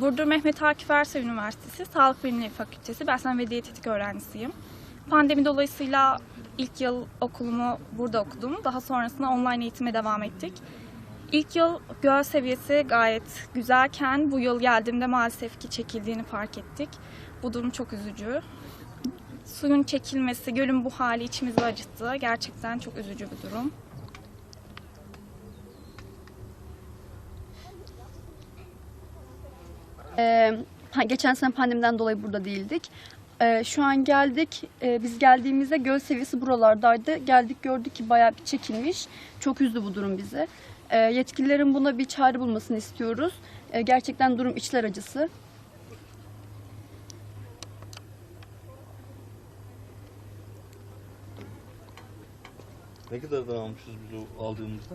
Burdur Mehmet Akif Ersoy Üniversitesi Sağlık Bilimleri Fakültesi Beslenme ve Diyetetik öğrencisiyim. Pandemi dolayısıyla ilk yıl okulumu burada okudum. Daha sonrasında online eğitime devam ettik. İlk yıl göl seviyesi gayet güzelken bu yıl geldiğimde maalesef ki çekildiğini fark ettik. Bu durum çok üzücü. Suyun çekilmesi, gölün bu hali içimizi acıttı. Gerçekten çok üzücü bir durum. Ee, geçen sene pandemiden dolayı burada değildik. Ee, şu an geldik. Ee, biz geldiğimizde göl seviyesi buralardaydı. Geldik gördük ki bayağı bir çekilmiş. Çok üzdü bu durum bizi. Ee, yetkililerin buna bir çare bulmasını istiyoruz. Ee, gerçekten durum içler acısı. Ne kadardan almışız biz o aldığımızda?